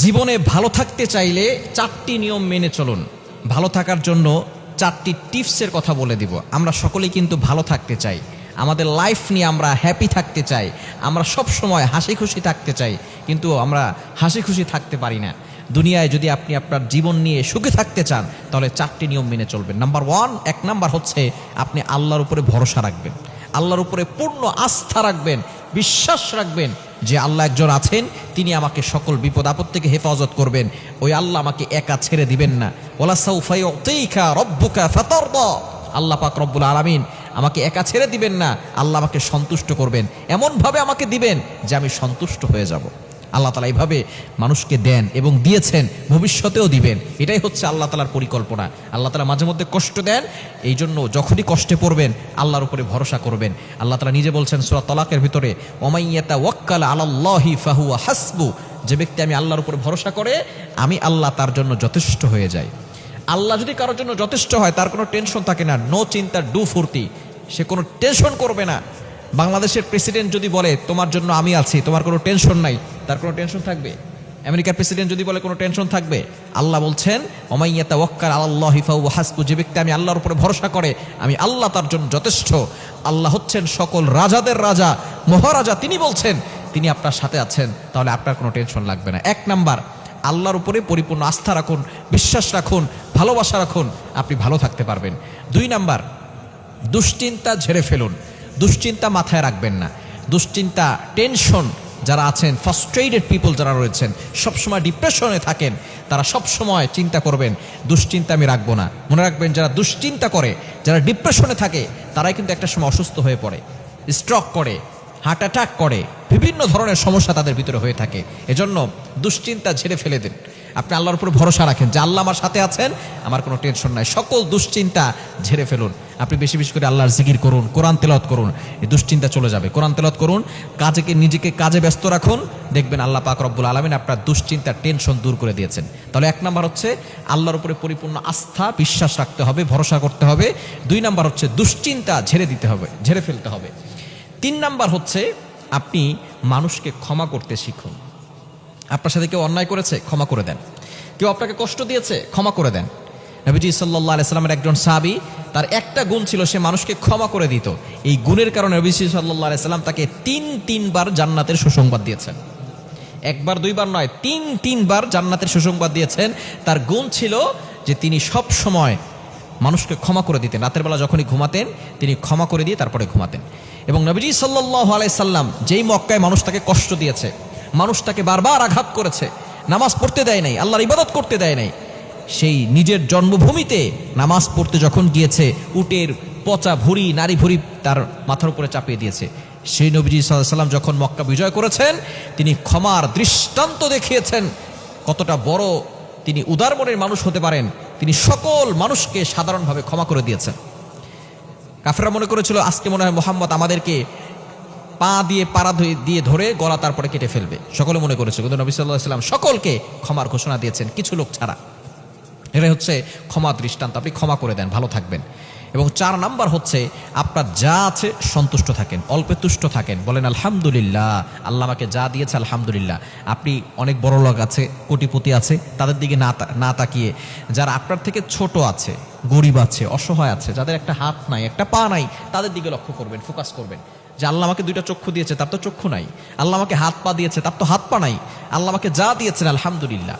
জীবনে ভালো থাকতে চাইলে চারটি নিয়ম মেনে চলুন। ভালো থাকার জন্য চারটি টিপসের কথা বলে দিব। আমরা সকলেই কিন্তু ভালো থাকতে চাই। আমাদের লাইফ নিয়ে আমরা হ্যাপি থাকতে চাই। আমরা সব সময় হাসি খুশি থাকতে চাই। কিন্তু আমরা হাসি খুশি থাকতে পারি না। দুনিয়ায় যদি আপনি আপনার জীবন নিয়ে সুখে থাকতে চান, তাহলে চারটি নিয়ম মেনে চলবেন। নাম্বার ওয়ান এক নাম্বার হচ্ছে আপনি আল্লাহর উপরে ভরসা রাখবেন। আল্লাহর উপরে পূর্ণ আস্থা রাখবেন, বিশ্বাস রাখবেন যে আল্লাহ একজন আছেন, তিনি আমাকে সকল বিপদ আপদ থেকে হেফাজত করবেন। ওই আল্লাহ আমাকে একা ছেড়ে দিবেন না। রব্বুকা আল্লাহ পাক রব্বুল আলমিন আমাকে একা ছেড়ে দিবেন না, আল্লাহ আমাকে সন্তুষ্ট করবেন। এমনভাবে আমাকে দিবেন যে আমি সন্তুষ্ট হয়ে যাব। আল্লাহ তালা এইভাবে মানুষকে দেন এবং দিয়েছেন, ভবিষ্যতেও দিবেন। এটাই হচ্ছে আল্লাহ তালার পরিকল্পনা। আল্লাহ তালা মাঝে মধ্যে কষ্ট দেন এই জন্য যখনই কষ্টে পড়বেন, আল্লাহর উপরে ভরসা করবেন। আল্লাহ তালা নিজে বলছেন, সুরা তলাকের ভিতরে ওমাইয়াতা ওয়াক্কাল আল্লাহি ফাহুয়া হাসবু। যে ব্যক্তি আমি আল্লাহর উপরে ভরসা করে, আমি আল্লাহ তার জন্য যথেষ্ট হয়ে যাই। আল্লাহ যদি কারোর জন্য যথেষ্ট হয়, তার কোনো টেনশন থাকে না, নো চিন্তা, ডু ফুর্তি। সে কোনো টেনশন করবে না। বাংলাদেশের প্রেসিডেন্ট যদি বলে, তোমার জন্য আমি আছি, তোমার কোনো টেনশন নাই। তার কোনো টেনশন থাকবে? আমেরিকার প্রেসিডেন্ট যদি বলে কোনো টেনশন থাকবে, আল্লাহ বলছেন ওমাইয়াতা ওয়াক্কার আল্লাহ হিফাউ হাসবু যে ব্যক্তি আমি আল্লাহর উপরে ভরসা করে, আমি আল্লাহ তার জন্য যথেষ্ট। আল্লাহ হচ্ছেন সকল রাজাদের রাজা, মহারাজা, তিনি বলছেন, তিনি আপনার সাথে আছেন, তাহলে আপনার কোনো টেনশন লাগবে না। এক নাম্বার, আল্লাহর উপরে পরিপূর্ণ আস্থা রাখুন, বিশ্বাস রাখুন, ভালোবাসা রাখুন, আপনি ভালো থাকতে পারবেন। দুই নাম্বার, দুশ্চিন্তা ঝেড়ে ফেলুন। দুশ্চিন্তা মাথায় রাখবেন না। দুশ্চিন্তা, টেনশন যারা আছেন ফার্স্ট্রেটেড পিপল যারা রয়েছেন, সবসময় ডিপ্রেশনে থাকেন, তারা সবসময় চিন্তা করবেন, দুশ্চিন্তা আমি রাখব না। মনে রাখবেন, যারা দুশ্চিন্তা করে, যারা ডিপ্রেশনে থাকে, তারাই কিন্তু একটা সময় অসুস্থ হয়ে পড়ে স্ট্রক করে হার্ট অ্যাটাক করে, বিভিন্ন ধরনের সমস্যা তাদের ভিতরে হয়ে থাকে। এজন্য দুশ্চিন্তা ঝেড়ে ফেলে দেন। আপনি আল্লাহর উপরে ভরসা রাখেন যে আল্লাহ আমার সাথে আছেন, আমার কোনো টেনশন নাই। সকল দুশ্চিন্তা ঝেড়ে ফেলুন। আপনি বেশি বেশি করে আল্লাহর জিকির করুন, কোরআন তেলত করুন, এই দুশ্চিন্তা চলে যাবে। কোরআন তেলত করুন, কাজেকে, নিজেকে কাজে ব্যস্ত রাখুন, দেখবেন আল্লাহ পাক রব্বুল আলমিন আপনার দুশ্চিন্তা টেনশন দূর করে দিয়েছেন। তাহলে এক নাম্বার হচ্ছে আল্লাহর উপরে পরিপূর্ণ আস্থা, বিশ্বাস রাখতে হবে, ভরসা করতে হবে। দুই নাম্বার হচ্ছে দুশ্চিন্তা ঝেড়ে দিতে হবে, ঝেড়ে ফেলতে হবে। তিন নাম্বার হচ্ছে আপনি মানুষকে ক্ষমা করতে শিখুন। আপনার সাথে কেউ অন্যায় করেছে, ক্ষমা করে দেন। কেউ আপনাকে কষ্ট দিয়েছে, ক্ষমা করে দেন। নবীজি সাল্লাহ আলাইস্লামের একজন সাবি তার একটা গুণ ছিল, সে মানুষকে ক্ষমা করে দিত। এই গুণের কারণে নবীজি সাল্লাহ আলাইস্লাম তাকে তিন, তিনবার জান্নাতের সুসংবাদ দিয়েছেন। একবার, দুইবার নয়, তিন, তিনবার জান্নাতের সুসংবাদ দিয়েছেন। তার গুণ ছিল যে তিনি সব সময় মানুষকে ক্ষমা করে দিতেন। রাতের বেলা যখনই ঘুমাতেন, তিনি ক্ষমা করে দিয়ে তারপরে ঘুমাতেন। এবং নবীজি সাল্লাহ আলাইসাল্লাম যেই মক্কায় মানুষ তাকে কষ্ট দিয়েছে মানুষ তাকে বারবার আঘাত করেছে। নামাজ পড়তে দেয় নাই, আল্লাহর ইবাদত করতে দেয় নাই। সেই নিজের জন্মভূমিতে নামাজ পড়তে যখন গিয়েছে, উটের পচা ভুড়ি, নারী ভুড়ি তার মাথার উপরে চাপিয়ে দিয়েছে। সেই নবীজি সাল্লাম যখন মক্কা বিজয় করেছেন, তিনি ক্ষমার দৃষ্টান্ত দেখিয়েছেন কতটা বড় তিনি উদার মনের মানুষ হতে পারেন। তিনি সকল মানুষকে সাধারণভাবে ক্ষমা করে দিয়েছেন। কাফেরা মনে করেছিল, আজকে মনে হয় মোহাম্মদ আমাদেরকে পা দিয়ে পাড়া দিয়ে ধরে গলা তারপরে কেটে ফেলবে। সকলে মনে করেছে, কিন্তু নবী সাল্লাহ সাল্লাম সকলকে ক্ষমার ঘোষণা দিয়েছেন, কিছু লোক ছাড়া। এটাই হচ্ছে ক্ষমা দৃষ্টান্ত, আপনি ক্ষমা করে দেন, ভালো থাকবেন। এবং চার নাম্বার হচ্ছে, আপনার যা আছে সন্তুষ্ট থাকেন, অল্পে তুষ্ট থাকেন, বলেন আলহামদুলিল্লাহ, আল্লাহ আমাকে যা দিয়েছে আলহামদুলিল্লাহ। আপনি অনেক বড় লোক আছে, কোটিপতি আছে, তাদের দিকে না না তাকিয়ে, যারা আপনার থেকে ছোট আছে, গরিব আছে, অসহায় আছে, যাদের একটা হাত নাই, একটা পা নাই, তাদের দিকে লক্ষ্য করবেন, ফোকাস করবেন। যে আল্লাহ আমাকে দুইটা চক্ষু দিয়েছে, তার তো চক্ষু নাই। আল্লাহ আমাকে হাত পা দিয়েছে, তার তো হাত পা নাই। আল্লাহ আমাকে যা দিয়েছেন, আলহামদুলিল্লাহ।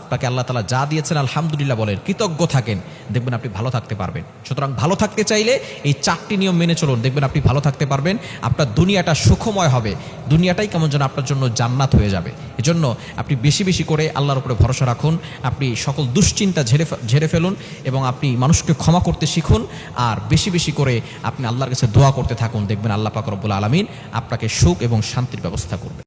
আপনাকে আল্লাহ তালা যা দিয়েছেন, আলহামদুলিল্লাহ বলেন, কৃতজ্ঞ থাকেন। দেখবেন আপনি ভালো থাকতে পারবেন। সুতরাং ভালো থাকতে চাইলে এই চারটি নিয়ম মেনে চলুন। দেখবেন আপনি ভালো থাকতে পারবেন, আপনার দুনিয়াটা সুখময় হবে। দুনিয়াটাই কেমন যেন আপনার জন্য জান্নাত হয়ে যাবে। এজন্য আপনি বেশি বেশি করে আল্লাহর উপরে ভরসা রাখুন, আপনি সকল দুশ্চিন্তা ঝেড়ে ঝেড়ে ফেলুন এবং আপনি মানুষকে ক্ষমা করতে শিখুন আর বেশি বেশি করে আপনি আল্লাহর কাছে দোয়া করতে থাকুন। দেখবেন আল্লাহ পাক রব্বুল আলমিন আপনাকে সুখ এবং শান্তির ব্যবস্থা করবে